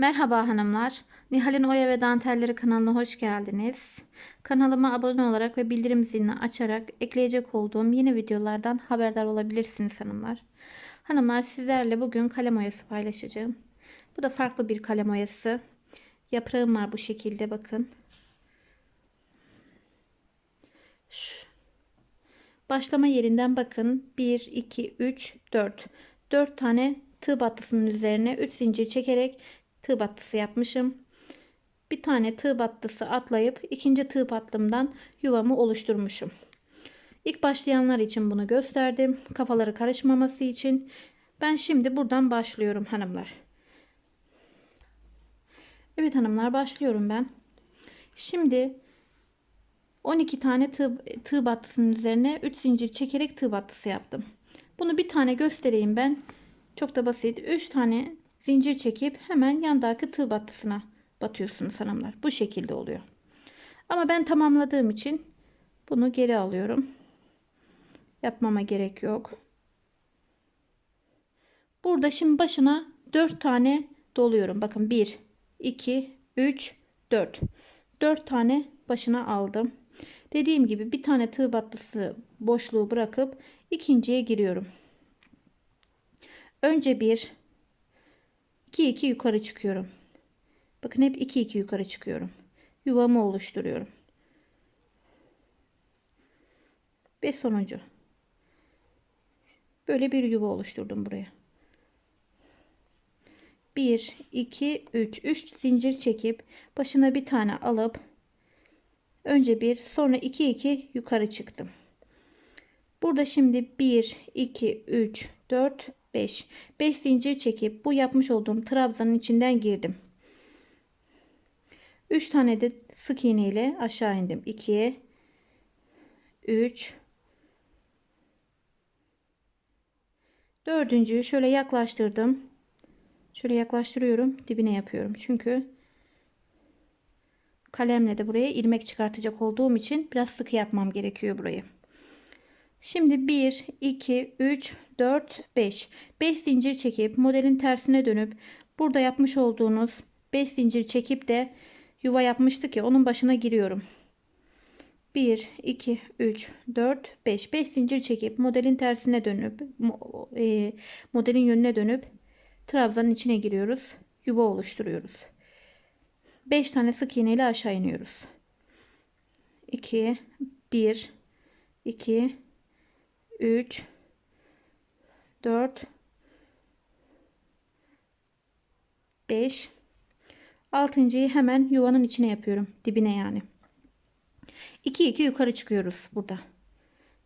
Merhaba hanımlar. Nihal'in Oya ve Dantelleri kanalına hoş geldiniz. Kanalıma abone olarak ve bildirim zilini açarak ekleyecek olduğum yeni videolardan haberdar olabilirsiniz hanımlar. Hanımlar sizlerle bugün kalem oyası paylaşacağım. Bu da farklı bir kalem oyası. Yaprağım var bu şekilde bakın. Başlama yerinden bakın. 1, 2, 3, 4. 4 tane tığ battısının üzerine 3 zincir çekerek tığ battısı yapmışım. Bir tane tığ battısı atlayıp ikinci tığ battımdan yuvamı oluşturmuşum. İlk başlayanlar için bunu gösterdim. Kafaları karışmaması için. Ben şimdi buradan başlıyorum hanımlar. Evet hanımlar başlıyorum ben. Şimdi 12 tane tığ, tığ battısının üzerine 3 zincir çekerek tığ battısı yaptım. Bunu bir tane göstereyim ben. Çok da basit. 3 tane zincir çekip hemen yandaki tığ battısına batıyorsunuz hanımlar. Bu şekilde oluyor. Ama ben tamamladığım için bunu geri alıyorum. Yapmama gerek yok. Burada şimdi başına 4 tane doluyorum. Bakın 1, 2, 3, 4. 4 tane başına aldım. Dediğim gibi bir tane tığ battısı boşluğu bırakıp ikinciye giriyorum. Önce bir 2 2 yukarı çıkıyorum. Bakın hep 2 2 yukarı çıkıyorum. Yuvamı oluşturuyorum. Ve sonuncu. Böyle bir yuva oluşturdum buraya. 1 2 3 3 zincir çekip başına bir tane alıp önce bir sonra 2 2 yukarı çıktım. Burada şimdi 1 2 3 4 5 5 zincir çekip bu yapmış olduğum trabzanın içinden girdim. 3 tane de sık iğne ile aşağı indim. 2 3 Dördüncüyü şöyle yaklaştırdım. Şöyle yaklaştırıyorum. Dibine yapıyorum. Çünkü kalemle de buraya ilmek çıkartacak olduğum için biraz sıkı yapmam gerekiyor burayı. Şimdi 1, 2, 3, 4, 5. 5 zincir çekip modelin tersine dönüp burada yapmış olduğunuz 5 zincir çekip de yuva yapmıştık ya onun başına giriyorum. 1, 2, 3, 4, 5. 5 zincir çekip modelin tersine dönüp e, modelin yönüne dönüp trabzanın içine giriyoruz. Yuva oluşturuyoruz. 5 tane sık iğne ile aşağı iniyoruz. 2, 1, 2, 3 4 5 altıncıyı hemen yuvanın içine yapıyorum. Dibine yani. 2 2 yukarı çıkıyoruz burada.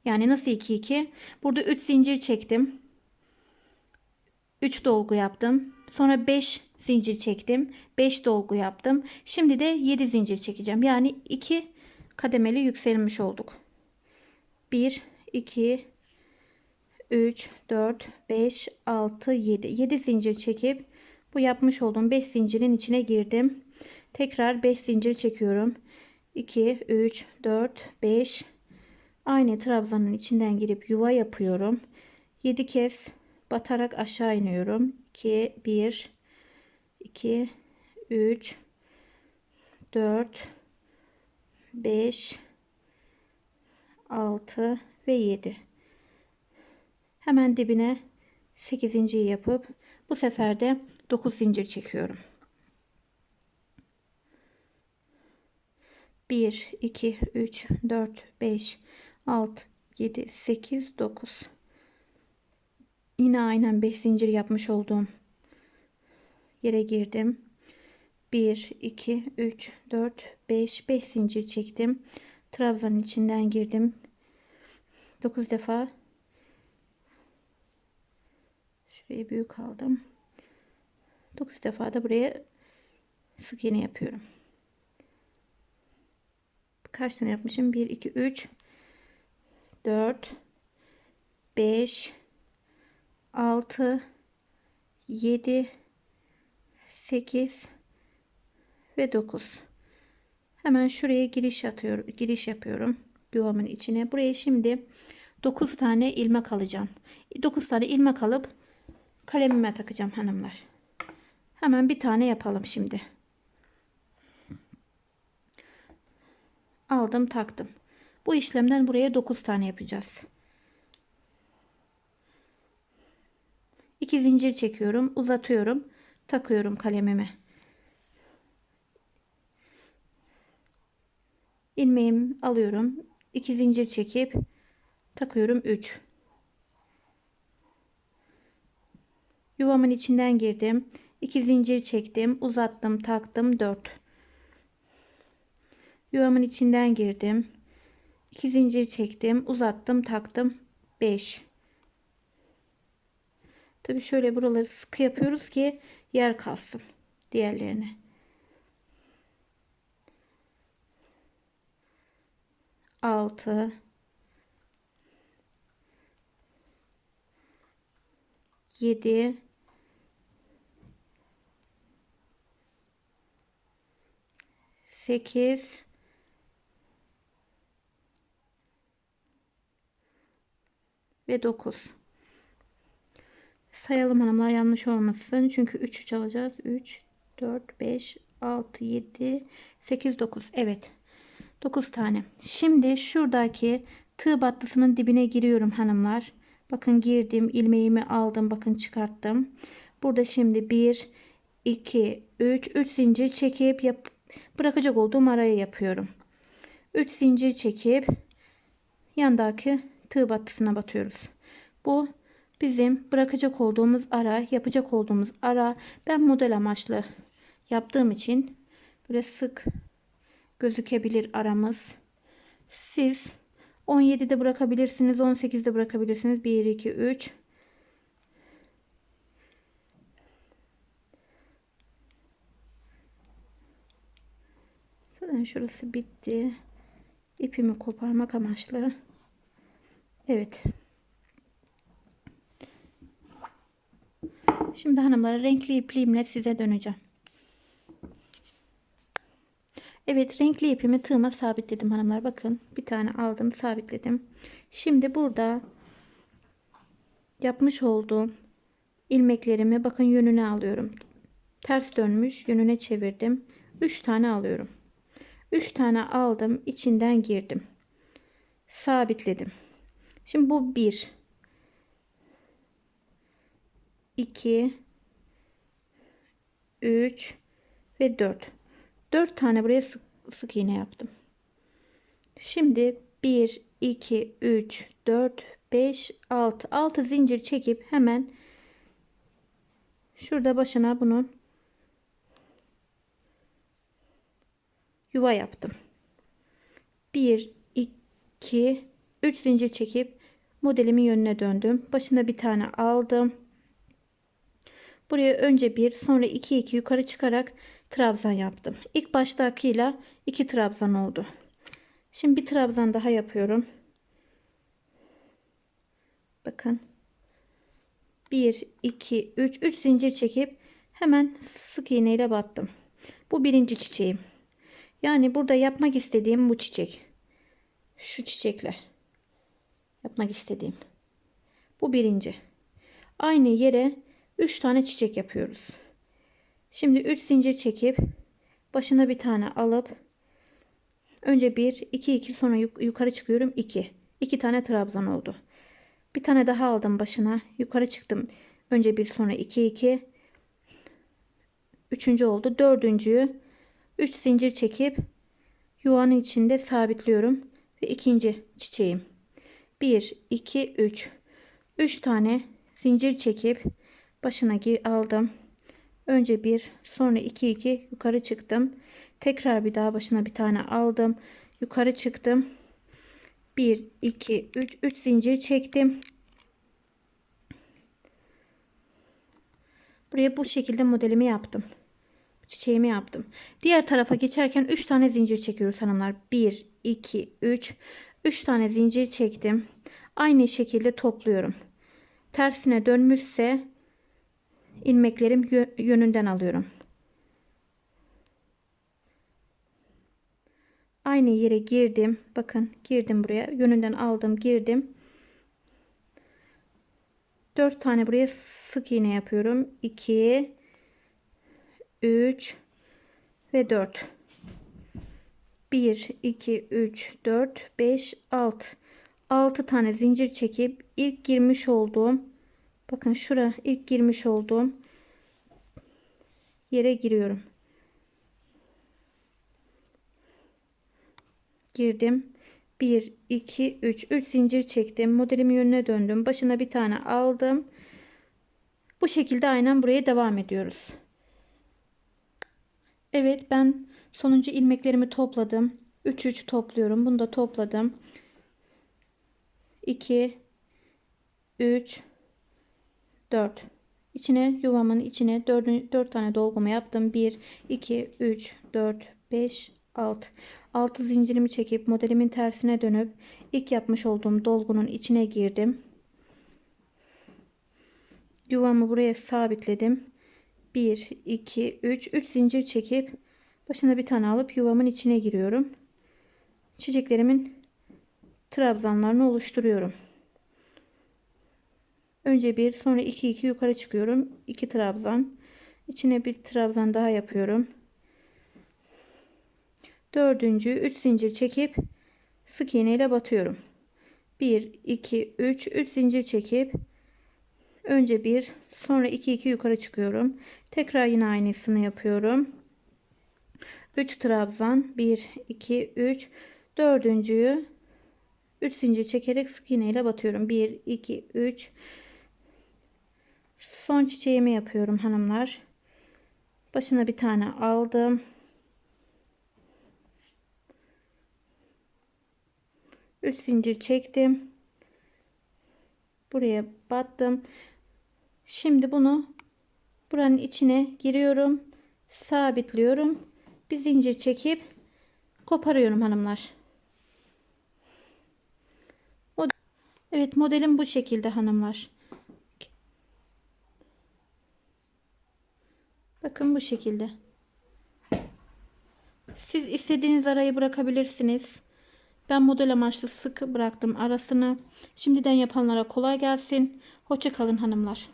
Yani nasıl 2 2 burada 3 zincir çektim. 3 dolgu yaptım. Sonra 5 zincir çektim. 5 dolgu yaptım. Şimdi de 7 zincir çekeceğim. Yani 2 kademeli yükselmiş olduk. 1 2 3, 4, 5, 6, 7. 7 zincir çekip bu yapmış olduğum 5 zincirin içine girdim. Tekrar 5 zincir çekiyorum. 2, 3, 4, 5. Aynı trabzanın içinden girip yuva yapıyorum. 7 kez batarak aşağı iniyorum. 2, 1, 2, 3, 4, 5, 6 ve 7. Hemen dibine 8. yapıp bu sefer de 9 zincir çekiyorum. 1 2 3 4 5 6 7 8 9 Yine aynen 5 zincir yapmış olduğum yere girdim. 1 2 3 4 5 5 zincir çektim. Trabzanın içinden girdim. 9 defa Şurayı büyük aldım. 9 defa da buraya sık iğne yapıyorum. Kaç tane yapmışım? 1, 2, 3, 4, 5, 6, 7, 8 ve 9. Hemen şuraya giriş atıyorum, giriş yapıyorum yuvamın içine. Buraya şimdi 9 tane ilmek alacağım. 9 tane ilmek alıp kalemime takacağım hanımlar. Hemen bir tane yapalım şimdi. Aldım taktım. Bu işlemden buraya 9 tane yapacağız. 2 zincir çekiyorum, uzatıyorum, takıyorum kalemimi. ilmeğimi alıyorum. 2 zincir çekip takıyorum 3. Yuvamın içinden girdim. 2 zincir çektim, uzattım, taktım 4. Yuvamın içinden girdim. 2 zincir çektim, uzattım, taktım 5. Tabi şöyle buraları sıkı yapıyoruz ki yer kalsın diğerlerine. Altı. Yedi. Sekiz. Ve dokuz. Sayalım hanımlar yanlış olmasın. Çünkü 3 çalacağız. 3, 4, 5, 6, 7, 8, 9. Evet. 9 tane. Şimdi şuradaki tığ battısının dibine giriyorum hanımlar. Bakın girdim. ilmeğimi aldım. Bakın çıkarttım. Burada şimdi 1, 2, 3, 3 zincir çekip yap bırakacak olduğum araya yapıyorum. 3 zincir çekip yandaki tığ battısına batıyoruz. Bu bizim bırakacak olduğumuz ara, yapacak olduğumuz ara. Ben model amaçlı yaptığım için böyle sık gözükebilir aramız. Siz 17'de bırakabilirsiniz, 18'de bırakabilirsiniz. 1 2 3 Zaten şurası bitti. İpimi koparmak amaçlı. Evet. Şimdi hanımlara renkli ipliğimle size döneceğim. Evet renkli ipimi tığıma sabitledim hanımlar. Bakın bir tane aldım sabitledim. Şimdi burada yapmış olduğum ilmeklerimi bakın yönüne alıyorum. Ters dönmüş yönüne çevirdim. 3 tane alıyorum. 3 tane aldım içinden girdim. Sabitledim. Şimdi bu 1 2 3 ve 4 4 tane buraya sık, sık iğne yaptım. Şimdi 1 2 3 4 5 6 6 zincir çekip hemen şurada başına bunun yuva yaptım. 1 2 3 zincir çekip modelimin yönüne döndüm. Başına bir tane aldım. Buraya önce bir sonra iki iki yukarı çıkarak trabzan yaptım. İlk baştakiyle iki trabzan oldu. Şimdi bir trabzan daha yapıyorum. Bakın. 1 2 3 3 zincir çekip hemen sık iğne ile battım. Bu birinci çiçeğim. Yani burada yapmak istediğim bu çiçek. Şu çiçekler. Yapmak istediğim. Bu birinci. Aynı yere 3 tane çiçek yapıyoruz. Şimdi 3 zincir çekip başına bir tane alıp önce 1 2 2 sonra yukarı çıkıyorum 2. 2 tane trabzan oldu. Bir tane daha aldım başına. Yukarı çıktım. Önce 1 sonra 2 2. Üçüncü oldu. Dördüncüyü 3 zincir çekip yuvanın içinde sabitliyorum ve ikinci çiçeğim. 1 2 3. 3 tane zincir çekip başına gir aldım. Önce bir sonra iki iki yukarı çıktım. Tekrar bir daha başına bir tane aldım. Yukarı çıktım. 1 2 3 3 zincir çektim. Buraya bu şekilde modelimi yaptım. Çiçeğimi yaptım. Diğer tarafa geçerken 3 tane zincir çekiyoruz hanımlar. 1 2 3 3 tane zincir çektim. Aynı şekilde topluyorum. Tersine dönmüşse ilmeklerim yönünden alıyorum. Aynı yere girdim. Bakın girdim buraya. Yönünden aldım girdim. 4 tane buraya sık iğne yapıyorum. 2 3 ve 4. 1, 2, 3, 4, 5, 6. 6 tane zincir çekip ilk girmiş olduğum bakın şura ilk girmiş olduğum yere giriyorum. Girdim. 1, 2, 3. 3 zincir çektim. Modelimin yönüne döndüm. Başına bir tane aldım. Bu şekilde aynen buraya devam ediyoruz. Evet ben sonuncu ilmeklerimi topladım. 3 3 topluyorum. Bunu da topladım. 2 3 4 İçine yuvamın içine 4, 4 tane dolgumu yaptım. 1 2 3 4 5 6 6 zincirimi çekip modelimin tersine dönüp ilk yapmış olduğum dolgunun içine girdim. Yuvamı buraya sabitledim. 1 2 3 3 zincir çekip başına bir tane alıp yuvamın içine giriyorum. Çiçeklerimin trabzanlarını oluşturuyorum. Önce bir sonra 2 2 yukarı çıkıyorum. 2 trabzan. İçine bir trabzan daha yapıyorum. Dördüncü 3 zincir çekip sık iğne ile batıyorum. 1 2 3 3 zincir çekip önce bir sonra 2 2 yukarı çıkıyorum. Tekrar yine aynısını yapıyorum. 3 trabzan 1 2 3 dördüncüyü 3 zincir çekerek sık iğne ile batıyorum. 1 2 3 son çiçeğimi yapıyorum hanımlar. Başına bir tane aldım. Üç zincir çektim. Buraya battım. Şimdi bunu buranın içine giriyorum. Sabitliyorum. Bir zincir çekip koparıyorum hanımlar. Evet modelim bu şekilde hanımlar. Bakın bu şekilde. Siz istediğiniz arayı bırakabilirsiniz. Ben model amaçlı sık bıraktım arasını. Şimdiden yapanlara kolay gelsin. Hoşça kalın hanımlar.